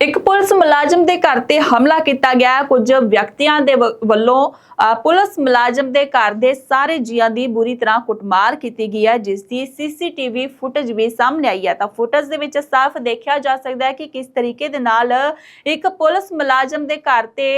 ਇੱਕ ਪੁਲਿਸ ਮੁਲਾਜ਼ਮ ਦੇ ਘਰ ਤੇ ਹਮਲਾ ਕੀਤਾ ਗਿਆ। ਕੁਝ ਵਿਅਕਤੀਆਂ ਦੇ ਵੱਲੋਂ ਪੁਲਿਸ ਮੁਲਾਜ਼ਮ ਦੇ ਘਰ ਦੇ ਸਾਰੇ ਜੀਆਂ ਦੀ ਬੁਰੀ ਤਰ੍ਹਾਂ ਕੁੱਟਮਾਰ ਕੀਤੀ ਗਈ ਹੈ। ਜਿਸ ਦੀ ਸੀਸੀਟੀਵੀ ਫੁਟੇਜ ਵੀ ਸਾਹਮਣੇ ਆਈ ਹੈ। ਤਾਂ ਫੁਟੇਜ ਦੇ ਵਿੱਚ ਸਾਫ਼ ਦੇਖਿਆ ਜਾ ਸਕਦਾ ਹੈ ਕਿ ਕਿਸ ਤਰੀਕੇ ਦੇ ਨਾਲ ਇੱਕ ਪੁਲਿਸ ਮੁਲਾਜ਼ਮ ਦੇ ਘਰ ਤੇ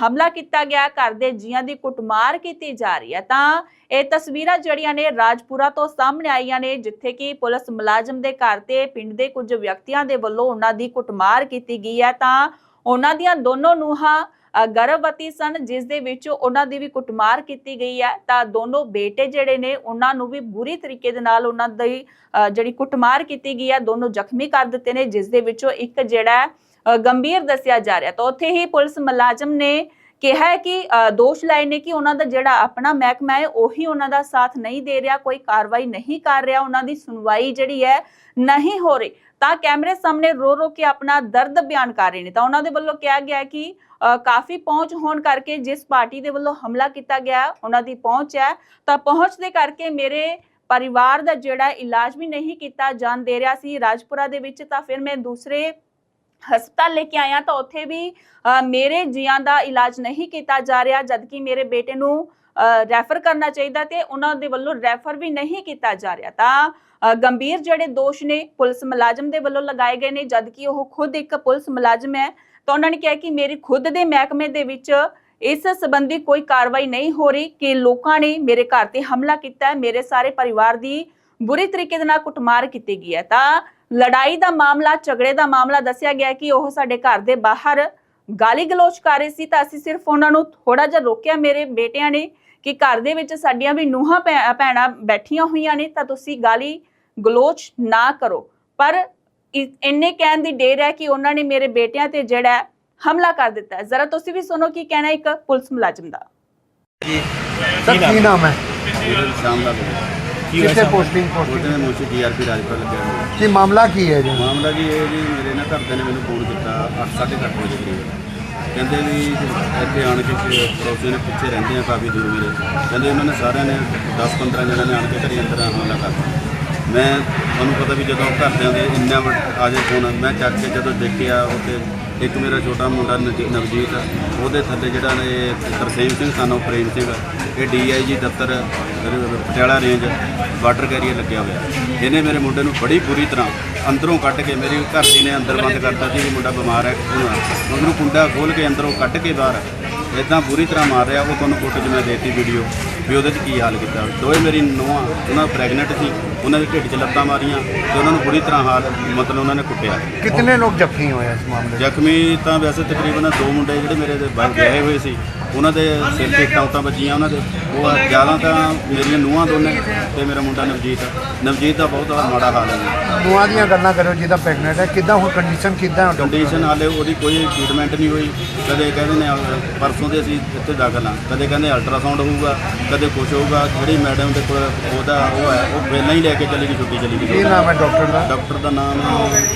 ਹਮਲਾ ਕੀਤਾ ਗਿਆ। ਘਰ ਦੇ ਜੀਆਂ ਦੀ ਕੁੱਟਮਾਰ ਕੀਤੀ ਜਾ ਰਹੀ ਹੈ। ਤਾਂ ਇਹ ਤਸਵੀਰਾਂ ਜਿਹੜੀਆਂ ਨੇ ਰਾਜਪੁਰਾ ਤੋਂ ਸਾਹਮਣੇ ਆਈਆਂ ਨੇ, ਜਿੱਥੇ ਕਿ ਪੁਲਿਸ ਮੁਲਾਜ਼ਮ ਦੇ ਘਰ ਤੇ ਪਿੰਡ ਦੇ ਕੁਝ ਵਿਅਕਤੀਆਂ ਦੇ ਵੱਲੋਂ ਉਹਨਾਂ ਦੀ ਕੁੱਟਮਾਰ ਕੀਤੀ ਗਈ ਹੈ ਤਾਂ ਉਹਨਾਂ ਦੀਆਂ ਦੋਨੋਂ ਨੂੰਹਾਂ ਗਰਭਵਤੀ ਸਨ ਜਿਸ ਦੇ ਵਿੱਚ ਉਹਨਾਂ ਦੀ ਵੀ ਕੁੱਟਮਾਰ ਕੀਤੀ ਗਈ ਹੈ ਤਾਂ ਦੋਨੋਂ ਬੇਟੇ ਜਿਹੜੇ ਨੇ ਉਹਨਾਂ ਨੂੰ ਵੀ ਬੁਰੀ ਤਰੀਕੇ ਦੇ ਨਾਲ ਉਹਨਾਂ ਦੀ ਅ, ਜਿਹੜੀ ਕੁੱਟਮਾਰ ਕੀਤੀ ਗਈ ਹੈ ਦੋਨੋਂ ਜ਼ਖਮੀ ਕਰ ਦਿੱਤੇ ਨੇ ਜਿਸ ਦੇ ਵਿੱਚੋਂ ਇੱਕ ਜਿਹੜਾ ਗੰਭੀਰ ਦੱਸਿਆ ਜਾ ਰਿਹਾ। ਤਾਂ ਉੱਥੇ ਹੀ ਪੁਲਿਸ ਮੁਲਾਜ਼ਮ ਨੇ ਕਿਹਾ ਹੈ ਕਿ ਦੋਸ਼ ਲਾਏ ਨੇ ਕਿ ਉਹਨਾਂ ਦਾ ਜਿਹੜਾ ਆਪਣਾ ਮਹਿਕਮਾ ਹੈ, ਉਹੀ ਉਹਨਾਂ ਦਾ ਸਾਥ ਨਹੀਂ ਦੇ ਰਿਹਾ, ਕੋਈ ਕਾਰਵਾਈ ਨਹੀਂ ਕਰ ਰਿਹਾ, ਉਹਨਾਂ ਦੀ ਸੁਣਵਾਈ ਜਿਹੜੀ ਹੈ ਨਹੀਂ ਹੋ ਰਹੀ। ਤਾਂ ਕੈਮਰੇ ਸਾਹਮਣੇ ਰੋ ਰੋ ਕੇ ਆਪਣਾ ਦਰਦ ਬਿਆਨ ਕਰ ਰਹੇ ਨੇ। ਤਾਂ ਉਹਨਾਂ ਦੇ ਵੱਲੋਂ ਕਿਹਾ ਗਿਆ ਕਿ ਕਾਫੀ ਪਹੁੰਚ ਹੋਣ ਕਰਕੇ ਜਿਸ ਪਾਰਟੀ ਦੇ ਵੱਲੋਂ ਹਮਲਾ ਕੀਤਾ ਗਿਆ, ਉਹਨਾਂ ਦੀ ਪਹੁੰਚ ਹੈ। ਤਾਂ ਪਹੁੰਚ ਦੇ ਕਰਕੇ ਮੇਰੇ ਪਰਿਵਾਰ ਦਾ ਜਿਹੜਾ ਇਲਾਜ ਵੀ ਨਹੀਂ ਕੀਤਾ ਜਾਣ ਦੇ ਰਿਹਾ ਸੀ ਰਾਜਪੁਰਾ ਦੇ ਵਿੱਚ, ਤਾਂ ਫਿਰ ਮੈਂ ਦੂਸਰੇ ਹਸਪਤਾਲ ਲੈ ਕੇ ਆਇਆ ਤਾਂ ਉੱਥੇ ਵੀ ਮੇਰੇ ਜੀਆਂ ਦਾ ਇਲਾਜ ਨਹੀਂ ਕੀਤਾ ਜਾ ਰਿਹਾ, ਜਦਕਿ ਮੇਰੇ ਬੇਟੇ ਨੂੰ ਰੈਫਰ ਕਰਨਾ ਚਾਹੀਦਾ ਤੇ ਉਹਨਾਂ ਦੇ ਵੱਲੋਂ ਰੈਫਰ ਵੀ ਨਹੀਂ ਕੀਤਾ ਜਾ ਰਿਹਾ। ਤਾਂ ਗੰਭੀਰ ਜਿਹੜੇ ਦੋਸ਼ ਨੇ, ਪੁਲਿਸ ਮੁਲਾਜ਼ਮ ਦੇ ਵੱਲੋਂ ਲਗਾਏ ਗਏ ਨੇ, ਜਦਕਿ ਉਹ ਖੁਦ ਇੱਕ ਪੁਲਿਸ ਮੁਲਾਜ਼ਮ ਹੈ, ਤਾਂ ਉਹਨਾਂ ਨੇ ਕਿਹਾ ਕਿ ਮੇਰੀ ਖੁਦ ਦੇ ਮਹਿਕਮੇ ਦੇ ਵਿੱਚ ਇਸ ਸੰਬੰਧੀ ਕੋਈ ਕਾਰਵਾਈ ਨਹੀਂ ਹੋ ਰਹੀ, ਕਿ ਲੋਕਾਂ ਨੇ ਮੇਰੇ ਘਰ ਤੇ ਹਮਲਾ ਕੀਤਾ ਹੈ, ਮੇਰੇ ਸਾਰੇ ਪਰਿਵਾਰ ਦੀ ਬੁਰੀ ਤਰੀਕੇ ਦੇ ਨਾਲ ਕੁੱਟਮਾਰ ਕੀਤੀ ਗਈ ਹੈ। ਤਾਂ ਲੜਾਈ ਦਾ ਮਾਮਲਾ ਝਗੜੇ ਦਾ ਮਾਮਲਾ ਦੱਸਿਆ ਗਿਆ ਕਿ ਉਹ ਸਾਡੇ ਘਰ ਦੇ ਬਾਹਰ ਗਾਲੀ ਗਲੋਚ ਕਰ ਰਹੇ ਸੀ। ਤਾਂ ਅਸੀਂ ਸਿਰਫ ਉਹਨਾਂ ਨੂੰ ਥੋੜਾ ਜਿਹਾ ਰੋਕਿਆ। ਮੇਰੇ ਬੇਟਿਆਂ ਨੇ ਕਿ ਘਰ ਦੇ ਵਿੱਚ ਸਾਡੀਆਂ ਵੀ ਨੂੰਹਾਂ ਭੈਣਾਂ ਬੈਠੀਆਂ ਹੋਈਆਂ ਨੇ ਤਾਂ ਤੁਸੀਂ ਗਾਲੀ ਗਲੋਚ ਨਾ ਕਰੋ। ਪਰ ਇੰਨੇ ਕਹਿਣ ਦੀ ਡੇਰ ਹੈ ਕਿ ਉਹਨਾਂ ਨੇ ਮੇਰੇ ਬੇਟਿਆਂ ਤੇ ਜਿਹੜਾ ਹਮਲਾ ਕਰ ਦਿੱਤਾ ਹੈ। ਜ਼ਰਾ ਤੁਸੀਂ ਵੀ ਸੁਣੋ ਕੀ ਕਹਿਣਾ ਇੱਕ ਪੁਲਿਸ ਮੁਲਾਜ਼ਮ ਦਾ। ਕੀ ਨਾਮ ਹੈ? ਸ਼ਾਮ ਦਾ ਕਿੱਥੇ ਪੋਸਟਿੰਗ ਉਹਦੇ ਪੋਸਟਿੰਗ ਨੇ ਮੁੰਸ਼ੀ ਜੀਆਰਪੀ ਰਾਜਪੁਰ ਲੱਗਿਆ ਹੋਇਆ। ਕੀ ਮਾਮਲਾ ਕੀ ਹੈ ਜੀ? ਮਾਮਲਾ ਜੀ ਇਹ ਜੀ ਮੇਰੇ ਨਾ ਘਰਦਿਆਂ ਨੇ ਮੈਨੂੰ ਫੋਨ ਕੀਤਾ 8:30 ਵਜੇ ਕਰੀਬ। ਕਹਿੰਦੇ ਵੀ ਇੱਥੇ ਆਣ ਕੇ ਕਿ ਪੜੋਸੀ ਨੇ ਪਿੱਛੇ ਰਹਿੰਦੇ ਆ ਕਾਫੀ ਦੂਰ ਮੇਰੇ। ਕਹਿੰਦੇ ਉਹਨਾਂ ਨੇ ਸਾਰਿਆਂ ਨੇ 10-15 ਜਣਾਂ ਨੇ ਆਣ ਕੇ ਘਰੇ ਅੰਦਰ ਹਮਲਾ ਕਰਤਾ ਮੈਂ ਤੁਹਾਨੂੰ ਪਤਾ ਵੀ ਜਦੋਂ ਘਰਦਿਆਂ ਦੇ ਇੰਨਾ ਵੱਡ- ਆ ਜੇ ਫੋਨ ਮੈਂ ਚੱਕ ਕੇ ਜਦੋਂ ਦੇਖਿਆ ਉੱਥੇ ਇੱਕ ਮੇਰਾ ਛੋਟਾ ਮੁੰਡਾ ਨਵ- ਨਵਜੀਤ, ਉਹਦੇ ਥੱਲੇ ਜਿਹੜਾ ਨੇ ਇਹ ਤਰਸੇਮ ਸਿੰਘ, ਸਾਨੂੰ ਪ੍ਰੇਮ ਸਿੰਘ, ਇਹ ਡੀਆਈਜੀ ਦਫ਼ਤਰ ਰ- ਪਟਿਆਲਾ ਰੇਂਜ ਵਾਟਰ ਕੈਰੀਅਰ ਲੱਗਿਆ ਹੋਇਆ। ਇਹਨੇ ਮੇਰੇ ਮੁੰਡੇ ਨੂੰ ਬੜੀ ਬੁਰੀ ਤਰ੍ਹਾਂ ਅੰਦਰੋਂ ਕੱਢ ਕੇ ਮੇਰੀ ਘਰ ਦੀ ਨੇ ਅੰਦਰ ਬੰਦ ਕਰਤਾ ਸੀ ਵੀ ਮੁੰਡਾ ਬਿਮਾਰ ਹੈ, ਉਹਨੂੰ ਉਹਨੂੰ ਕੁੰਡਾ ਖੋਲ ਕੇ ਅੰਦਰੋਂ ਕੱਢ ਕੇ ਬਾਹਰ ਇਦਾਂ ਬੁਰੀ ਤਰ੍ਹਾਂ ਮਾਰ ਰਿਹਾ ਉਹ ਤੁਹਾਨੂੰ ਫੋਟੋ 'ਚ ਮੈਂ ਦੇਤੀ ਵੀਡੀਓ ਵੀ ਉਹਦੇ 'ਚ ਕੀ ਹਾਲ ਕੀਤਾ। ਦੋਏ ਮੇਰੀ ਨੂੰਹਾਂ ਉਹਨਾਂ ਪ੍ਰੈਗਨੈਂਟ ਸੀ ਉਹਨਾਂ ਦੇ ਢਿੱਡ 'ਚ ਲੱਤਾਂ ਮਾਰੀਆਂ ਤੇ ਉਹਨਾਂ ਨੂੰ ਬੁਰੀ ਤਰ੍ਹਾਂ ਹਾਲ ਮਤਲਬ ਉਹਨਾਂ ਨੇ ਕੁੱਟਿਆ। ਕਿੰਨੇ ਲੋਕ ਜ਼ਖਮੀ ਹੋਏ ਇਸ ਮਾਮਲੇ ਜ਼ਖਮੀ ਤਾਂ ਵੈਸੇ ਤਕਰੀਬਨ ਦੋ ਮੁੰਡੇ ਜਿਹੜੇ ਮੇਰੇ ਦੇ ਬਾਹਰ ਗਏ ਹੋਏ ਸੀ। ਉਹਨਾਂ ਦੇ ਸਿਰ ਤੇ ਟਾਂਟਾਂ ਵੱਜੀਆਂ ਉਹਨਾਂ ਦੇ। ਉਹ ਜ਼ਿਆਦਾ ਤਾਂ ਮੇਰੀਆਂ ਨੂੰਹਾਂ ਦੋਨੇ ਤੇ ਮੇਰਾ ਮੁੰਡਾ ਨਵਜੀਤ। ਨਵਜੀਤ ਦਾ ਬਹੁਤ ਮਾੜਾ ਹਾਲ ਹੈ। ਜੀ ਨੂੰਹਾਂ ਦੀਆਂ ਗੱਲਾਂ ਕਰੋ ਜਿਹਦਾ ਪ੍ਰੈਗਨੈਂਟ ਹੈ। ਕਿੱਦਾਂ ਹੁਣ ਕੰਡੀਸ਼ਨ ਕਿੱਦਾਂ ਹੈ ਡਾਕਟਰ ਕੰਡੀਸ਼ਨ ਹਾਲੇ ਉਹਦੀ ਕੋਈ ਟ੍ਰੀਟਮੈਂਟ ਨਹੀਂ ਹੋਈ। ਕਦੇ ਕਹਿੰਦੇ ਨੇ ਅਹ, ਪਰਸੋਂ ਦੇ ਅਸੀਂ ਇੱਥੇ ਦਾਖਲ ਹਾਂ। ਕਦੇ ਕਹਿੰਦੇ ਅਲਟਰਾਸਾਊਂਡ ਹੋਊਗਾ ਕਦੇ ਕੁਝ ਹੋਊਗਾ। ਜਿਹੜੀ ਮੈਡਮ ਦੇ ਕੋਲ ਉਹਦਾ ਉਹ ਹੈ ਉਹ ਪਹਿਲਾਂ ਹੀ ਲੈ ਕੇ ਚਲੀ ਗਈ ਛੁੱਟੀ ਚਲੀ ਕੀ ਗਈ ਨਾਮ ਹੈ ਡਾਕਟਰ ਦਾ? ਡਾਕਟਰ ਦਾ ਨਾਮ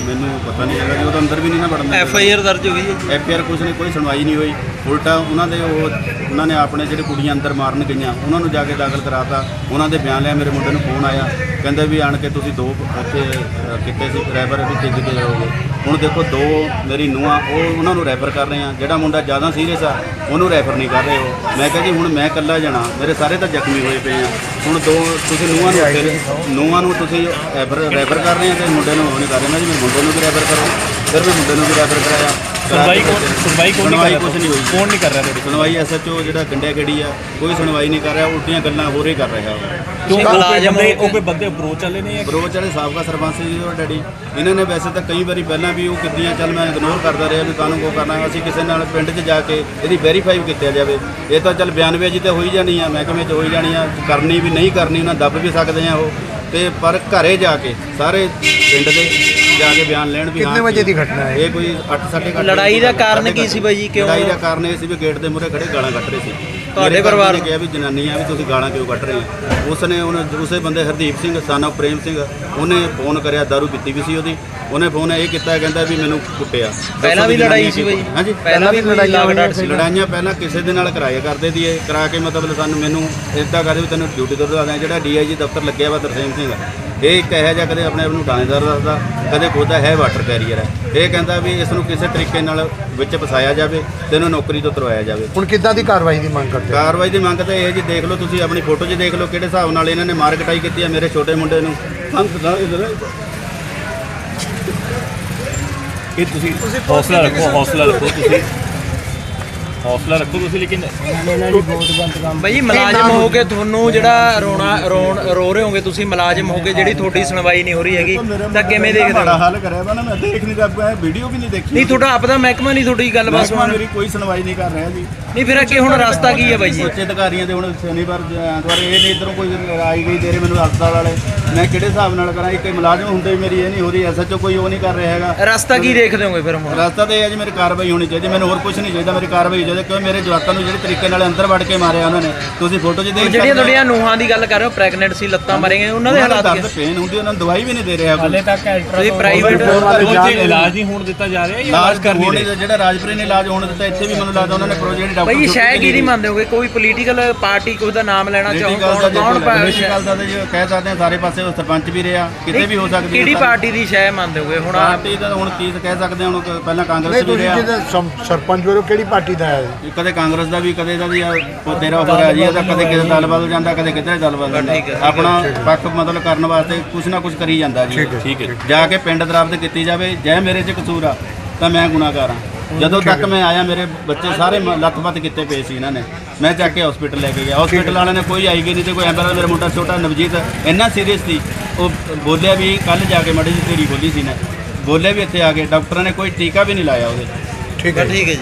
ਮੈਨੂੰ ਪਤਾ ਨਹੀਂ ਹੈਗਾ ਜੀ ਉਹਦਾ ਅੰਦਰ ਵੀ ਨਹੀਂ ਨਾ ਵੜਨ ਐਫ ਆਈ ਆਰ ਦਰਜ ਹੋਈ ਹੈ ਐਫ ਆਰ ਕੁਛ ਨਹੀਂ ਕੋਈ ਸੁਣਵਾਈ ਨਹੀਂ ਹੋਈ। ਉਲਟਾ ਉਹਨਾਂ ਦੇ ਉਹ ਉਹਨਾਂ ਨੇ ਆਪਣੇ ਜਿਹੜੇ ਕੁੜੀਆਂ ਅੰਦਰ ਮਾਰਨ ਗਈਆਂ ਉਹਨਾਂ ਨੂੰ ਜਾ ਕੇ ਦਾਖਲ ਕਰਾਤਾ ਉਹਨਾਂ ਦੇ ਬਿਆਨ ਲਿਆ ਮੇਰੇ ਮੁੰਡੇ ਨੂੰ ਫੋਨ ਆਇਆ ਕਹਿੰਦੇ ਵੀ ਆਣ ਕੇ ਤੁਸੀਂ ਦੋ ਉੱਥੇ ਅ, ਸੀ ਰੈਫਰ ਵੀ ਤਿੰਨ ਕੇ ਜਾਓਗੇ ਹੁਣ ਦੇਖੋ ਦੋ ਮੇਰੀ ਨੂੰਹਾਂ ਉਹ ਉਹਨਾਂ ਨੂੰ ਰੈਫਰ ਕਰ ਰਹੇ ਆ ਜਿਹੜਾ ਮੁੰਡਾ ਜ਼ਿਆਦਾ ਸੀਰੀਅਸ ਆ ਉਹਨੂੰ ਰੈਫਰ ਨਹੀਂ ਕਰ ਰਹੇ ਹੋ ਮੈਂ ਕਿਹਾ ਜੀ ਹੁਣ ਮੈਂ ਇਕੱਲਾ ਜਾਣਾ ਮੇਰੇ ਸਾਰੇ ਤਾਂ ਜ਼ਖਮੀ ਹੋਏ ਪਏ ਆ। ਹੁਣ ਦੋ ਤੁਸੀਂ ਨੂੰਹਾਂ ਨੂੰ ਉੱਤੇ ਨੂੰ ਤੁਸੀਂ ਰੈਫਰ ਰੈਫਰ ਕਰ ਰਹੇ ਆ ਤੇ ਮੁੰਡੇ ਨੂੰ ਉਹ ਨਹੀਂ ਕਰ ਰਹੇ। ਨਾ ਜੀ ਮੇਰੇ ਮੁੰਡੇ ਨੂੰ ਵੀ ਰੈਫਰ ਕਰੋ ਫਿਰ ਮੈਂ ਮੁੰਡੇ ਨੂੰ ਵੀ ਰੈਫਰ ਕਰਾਇਆ। ਸੁਣਵਾਈ ਕੌਣ ਸੁਣਵਾਈ ਕੌਣ ਨਹੀਂ ਕਰ ਰਿਹਾ ਕੁਝ ਨਹੀਂ ਹੋਈ। ਕੌਣ ਨਹੀਂ ਕਰ ਰਿਹਾ ਤੁਹਾਡੀ? ਸੁਣਵਾਈ ਐਸਐਚਓ ਜਿਹੜਾ ਗੰਡਿਆ ਗੜੀ ਆ ਕੋਈ ਸੁਣਵਾਈ ਨਹੀਂ ਕਰ ਰਿਹਾ ਉਲਟੀਆਂ ਗੱਲਾਂ ਹੋਰ ਹੀ ਕਰ ਰਿਹਾ ਕਿਉਂ ਮੁਲਾਜ਼ਮ ਉਹ ਕੋਈ ਬੰਦੇ ਅਪਰੋਚ ਵਾਲੇ ਨੇ ਜਾਂ ਬਰੋਚ ਵਾਲੇ ਸਾਬਕਾ ਸਰਪੰਚ ਜੀ ਉਹ ਡੈਡੀ। ਇਹਨਾਂ ਨੇ ਵੈਸੇ ਤਾਂ ਕਈ ਵਾਰੀ ਪਹਿਲਾਂ ਵੀ ਉਹ ਕਿੱਦੀਆਂ ਚੱਲ ਮੈਂ ਇਗਨੋਰ ਕਰਦਾ ਰਿਹਾ ਵੀ ਕਾਨੂੰ ਕੋ ਕਰਨਾ ਅਸੀਂ ਕਿਸੇ ਨਾਲ ਪਿੰਡ 'ਚ ਜਾ ਕੇ ਇਹਦੀ ਵੈਰੀਫਾਈ ਕੀਤਾ ਜਾਵੇ। ਇਹ ਤਾਂ ਚੱਲ ਬਿਆਨਬਾਜ਼ੀ ਤੇ ਹੋਈ ਜਾਣੀ ਆ ਮਹਿਕਮੇ 'ਚ ਹੋਈ ਜਾਣੀ ਆ ਕਰਨੀ ਵੀ ਨਹੀਂ ਕਰਨੀ ਉਹਨਾਂ ਦੱਬ ਵੀ ਸਕਦੇ ਆ ਉਹ। ਤੇ ਪਰ ਘਰੇ ਜਾ ਕੇ ਸਾਰੇ ਪਿੰਡ ਦੇ ਜਾ ਕੇ ਬਿਆਨ ਲੈਣ ਵੀ ਕਿੰਨੇ ਵਜੇ ਦੀ ਘਟਨਾ ਹੈ? ਇਹ ਕੋਈ 8 ਸਾਢੇ ਅੱਠ ਲੜਾਈ ਦਾ ਕਾਰਨ ਕੀ ਸੀ ਬਾਈ ਜੀ? ਕਿਉਂ? ਲੜਾਈ ਦਾ ਕਾਰਨ ਇਹ ਸੀ ਵੀ ਗੇਟ ਦੇ ਮੂਹਰੇ ਖੜੇ ਗਾਲਾਂ ਕੱਢ ਰਹੇ ਸੀ ਤੁਹਾਡੇ ਪਰਿਵਾਰ ਨੇ ਕਿਹਾ ਵੀ ਜਨਾਨੀਆਂ ਵੀ ਤੁਸੀਂ ਗਾਲਾਂ ਕਿਉਂ ਕੱਢ ਰਹੇ ਹੋ ਉਸ ਨੇ ਉਹਨੇ ਉਸੇ ਬੰਦੇ ਹਰਦੀਪ ਸਿੰਘ ਸਾਨਾ ਪ੍ਰੇਮ ਸਿੰਘ ਉਹਨੇ ਫੋਨ ਕਰਿਆ ਦਾਰੂ ਪੀਤੀ ਵੀ ਸੀ ਉਹਦੀ ਉਹਨੇ ਫੋਨ ਇਹ ਕੀਤਾ ਕਹਿੰਦਾ ਵੀ ਮੈਨੂੰ ਕੁੱਟਿਆ। ਪਹਿਲਾਂ ਵੀ ਲੜਾਈ ਸੀ ਬਾਈ? ਹਾਂਜੀ। ਪਹਿਲਾਂ ਵੀ ਲੜਾਈਆਂ ਲੜਾਈਆਂ ਹੋਈਆਂ ਸੀ। ਲੜਾਈਆਂ ਪਹਿਲਾਂ ਕਿਸੇ ਦੇ ਨਾਲ ਕਰਾਇਆ ਕਰਦੇ ਦੀ ਇਹ। ਕਰਾ ਕੇ ਮਤਲਬ ਸਾਨੂੰ ਮੈਨੂੰ ਇਦਾਂ ਕਰਦੇ ਵੀ ਤੈਨੂੰ ਡਿਊਟੀ ਤੋਂ ਦਵਾ ਦਿਆਂ ਜਿਹੜਾ ਡੀਆਈਜੀ ਦਫ਼ਤਰ ਲੱਗਿਆ ਵਾ ਤਰਸੇਮ ਸਿੰਘ ਇਹ ਇੱਕ ਇਹੋ ਜਿਹਾ ਕਦੇ ਆਪਣੇ ਆਪ ਨੂੰ ਥਾਣੇਦਾਰ ਦੱਸਦਾ ਕਦੇ ਖੁਦ ਹੈ ਵਾਟਰ ਕੈਰੀਅਰ ਹੈ। ਇਹ ਕਹਿੰਦਾ ਵੀ ਇਸ ਨੂੰ ਕਿਸੇ ਤਰੀਕੇ ਨਾਲ ਵਿੱਚ ਫਸਾਇਆ ਜਾਵੇ ਤੇ ਇਹਨੂੰ ਨੌਕਰੀ ਤੋਂ ਤੁਰਵਾਇਆ ਜਾਵੇ। ਹੁਣ ਕਿੱਦਾਂ ਦੀ ਕਾਰਵਾਈ ਦੀ ਮੰਗ ਕਰਦੇ? ਕਾਰਵਾਈ ਦੀ ਮੰਗ ਤਾਂ ਇਹ ਜੀ ਦੇਖ ਲਓ ਤੁਸੀਂ ਆਪਣੀ ਫੋਟੋ 'ਚ ਦੇਖ ਲਓ ਕਿਹੜੇ ਹਿਸਾਬ ਨਾਲ ਇਹਨਾਂ ਨੇ ਮਾਰ ਕਟਾਈ ਕੀਤੀ ਹੈ ਮੇਰੇ ਛੋਟੇ ਮੁੰਡੇ ਨੂੰ। ਅੰਤ ਦਾ ਇਧਰ ਇਹ ਤੁਸੀਂ ਹੌਸਲਾ ਰੱਖੋ ਹੌਸਲਾ ਰੱਖੋ ਤੁਸੀਂ ਹੌਸਲਾ ਰੱਖੋ ਤੁਸੀਂ ਲੇਕਿਨ ਬਈ ਮੁਲਾਜ਼ਮ ਹੋ ਕੇ ਤੁਹਾਨੂੰ ਜਿਹੜਾ ਰੋਣਾ ਰੋਣ ਰੋ ਰਹੇ ਹੋਗੇ ਤੁਸੀਂ ਮੁਲਾਜ਼ਮ ਹੋ ਕੇ ਜਿਹੜੀ ਤੁਹਾਡੀ ਸੁਣਵਾਈ ਨਹੀਂ ਹੋ ਰਹੀ ਹੈਗੀ ਤਾਂ ਕਿਵੇਂ ਦੇਖਦੇ ਹੋ? ਹਾਲ ਕਰਿਆ ਵਾ ਨਾ ਮੈਂ ਦੇਖ ਨਹੀਂ ਰਿਹਾ ਵੀਡੀਓ ਵੀ ਨਹੀਂ ਦੇਖੀ। ਨਹੀਂ ਤੁਹਾਡਾ ਆਪਦਾ ਮਹਿਕਮਾ ਨਹੀਂ ਤੁਹਾਡੀ ਗੱਲਬਾਤ ਸੁਣ ਮੇਰੀ ਕੋਈ ਸੁਣਵਾਈ ਨਹੀਂ ਕਰ ਰਿਹਾ ਜੀ। ਨਹੀਂ ਫਿਰ ਅੱਗੇ ਹੁਣ ਰਸਤਾ ਕੀ ਹੈ ਬਾਈ ਜੀ? ਉੱਚ ਅਧਿਕਾਰੀਆਂ ਦੇ ਹੁਣ ਸ਼ਨੀਵਾਰ ਐਤਵਾਰ ਇਹ ਨਹੀਂ ਇਧਰੋਂ ਕੋਈ ਆਈ ਗਈ ਰਹੇ ਮੈਨੂੰ ਹਸਪਤਾਲ ਵਾਲੇ। ਮੈਂ ਕਿਹੜੇ ਹਿਸਾਬ ਨਾਲ ਕਰਾਂ ਇੱਕ ਮੁਲਾਜ਼ਮ ਹੁੰਦੇ ਵੀ ਮੇਰੀ ਇਹ ਨਹੀਂ ਹੋ ਰਹੀ ਐਸਐਚਓ ਕੋਈ ਉਹ ਨਹੀਂ ਕਰ ਰਿਹਾ ਹੈਗਾ। ਰਸਤਾ ਕੀ ਦੇਖਦੇ ਹੋਗੇ ਫਿਰ ਹੁਣ? ਰਸਤਾ ਤੇ ਇਹ ਹੈ ਜੀ ਮੇਰੀ ਕਾਰਵਾਈ ਹੋਣੀ ਚਾਹੀਦੀ ਮੈਨੂੰ ਹੋਰ ਕੁਝ ਨਹੀਂ ਚਾਹੀਦਾ ਮੇਰੀ ਕਾਰਵਾਈ ਚਾਹੀਦੀ ਕਿਉਂ ਮੇਰੇ ਜਵਾਕਾਂ ਨੂੰ ਜਿਹੜੇ ਤਰੀਕੇ ਨਾਲ ਅੰਦਰ ਵੜ ਕੇ ਮਾਰਿਆ ਉਹਨਾਂ ਨੇ? ਤੁਸੀਂ ਫੋਟੋ 'ਚ ਦੇਖ ਜਿਹੜੀਆਂ ਤੁਹਾਡੀਆਂ ਨੂਹਾਂ ਦੀ ਗੱਲ ਕਰ ਰਹੇ ਹੋ ਪ੍ਰੈਗਨੈਂਟ ਸੀ ਲੱਤਾਂ ਮਾਰੀਆਂ ਉਹਨਾਂ ਦੇ ਹਾਲਾਤ ਦਰਦ ਪੇਨ ਹੁੰਦੀ ਉਹਨਾਂ ਨੂੰ ਦਵਾਈ ਵੀ ਨਹੀਂ ਦੇ ਰਿਹਾ ਕੋਈ। ਤੁਸੀਂ ਪ੍ਰਾਈਵੇਟ ਇਲਾਜ ਨਹੀਂ ਹੋਣ ਦਿੱਤਾ ਜਾ ਰਿਹਾ ਇਲਾਜ ਇਲਾਜ ਕਰ ਨਹੀਂ। ਜਿਹੜਾ ਰਾਜਪੁਰੇ ਨੇ ਇਲਾਜ ਹੋਣ ਦਿੱਤਾ ਇੱਥੇ ਵੀ ਮੈਨੂੰ ਲੱਗਦਾ ਉਹਨਾਂ ਨੇ ਪ੍ਰੋਜੈਕਟ ਡਾਕਟਰ ਬਈ ਸ਼ਾਇਦ ਕੀ ਮੰਨਦੇ ਹੋਗੇ? ਕੋਈ ਪੋਲੀਟੀਕਲ ਪਾਰਟੀ ਕੋਈ ਦਾ ਨਾਮ ਲੈਣਾ ਚਾਹੋ ਕੌਣ ਕੌਣ ਪਾ- ਗੱਲ ਦਾ ਤਾਂ ਜੀ ਕਹਿ ਸਕਦੇ ਹਾਂ ਸਾਰੇ ਪਾਸੇ ਉਹ ਸਰਪੰਚ ਵੀ ਰਿਹਾ ਕਿਤੇ ਵੀ ਹੋ ਸਕਦੀ ਕਿਹੜੀ ਪਾਰਟੀ ਦੀ ਸ਼ਾਇਦ ਮੰਨਦੇ ਹੋਗੇ? ਹੁਣ ਪਾਰਟੀ ਦਾ ਹੁਣ ਕੀ ਕਹਿ ਸਕਦੇ ਹਾਂ ਹੁਣ ਕ- ਪਹਿਲਾਂ ਕਾਂਗਰਸ ਵੀ ਤੁਸੀਂ ਰਿਹਾ। ਸਰਪੰਚ ਵੱਲੋਂ ਕਿਹੜੀ ਪਾਰਟੀ ਦਾ ਹੈ? ਕਦੇ ਕਾਂਗਰਸ ਦਾ ਵੀ ਕਦੇ ਦਾ ਵੀ ਆ, ਉਹ ਤੇਰਾ ਹੋ ਰਿਹਾ ਜੀ ਇਹਦਾ ਕਦੇ ਕਿਸੇ ਦਲ ਬਦਲ ਜਾਂਦਾ ਕਦੇ ਕਿਧਰੇ ਦਲ ਬਦਲ ਜਾਂਦਾ ਆਪਣਾ ਪੱਖ ਮਤਲਬ ਕਰਨ ਵਾਸਤੇ ਕੁਛ ਨਾ ਕੁਛ ਕਰੀ ਜਾਂਦਾ ਜੀ। ਠੀਕ ਹੈ ਜਾ ਕੇ ਪਿੰਡ ਦਰਾਬਤ ਕੀਤੀ ਜਾਵੇ ਜੇ ਮੇਰੇ 'ਚ ਕਸੂਰ ਆ ਤਾਂ ਮੈਂ ਗੁਨਾਹਗਾਰ ਹਾਂ। ਜਦੋਂ ਤੱਕ ਮੈਂ ਆਇਆ ਮੇਰੇ ਬੱਚੇ ਸਾਰੇ ਲੱਤ-ਪੱਤ ਕੀਤੇ ਪਏ ਸੀ ਇਹਨਾਂ ਨੇ। ਮੈਂ ਚੱਕ ਕੇ ਹਸਪੀਟਲ ਲੈ ਕੇ ਗਿਆ। ਹਸਪੀਟਲ ਵਾਲਿਆਂ ਨੇ ਕੋਈ ਆਈ ਗਈ ਨਹੀਂ ਤੇ ਕੋਈ ਐਂਬੂਲੈਂਸ ਮੇਰਾ ਮੁੰਡਾ ਛੋਟਾ ਨਵਜੀਤ ਇੰਨਾ ਸੀਰੀਅਸ ਸੀ। ਉਹ ਬੋਲਿਆ ਵੀ ਕੱਲ ਜਾ ਕੇ ਮੜੀ ਜਿਹੀ ਢੇੜੀ ਖੋਲੀ ਸੀ ਨੇ। ਬੋਲਿਆ ਵੀ ਇੱਥੇ ਆ ਕੇ ਡਾਕਟਰਾਂ ਨੇ ਕੋਈ ਟੀਕਾ ਵੀ ਨਹੀਂ ਲਾਇਆ ਉਹਦੇ। ਠੀਕ ਹੈ ਠੀਕ ਹੈ ਜੀ।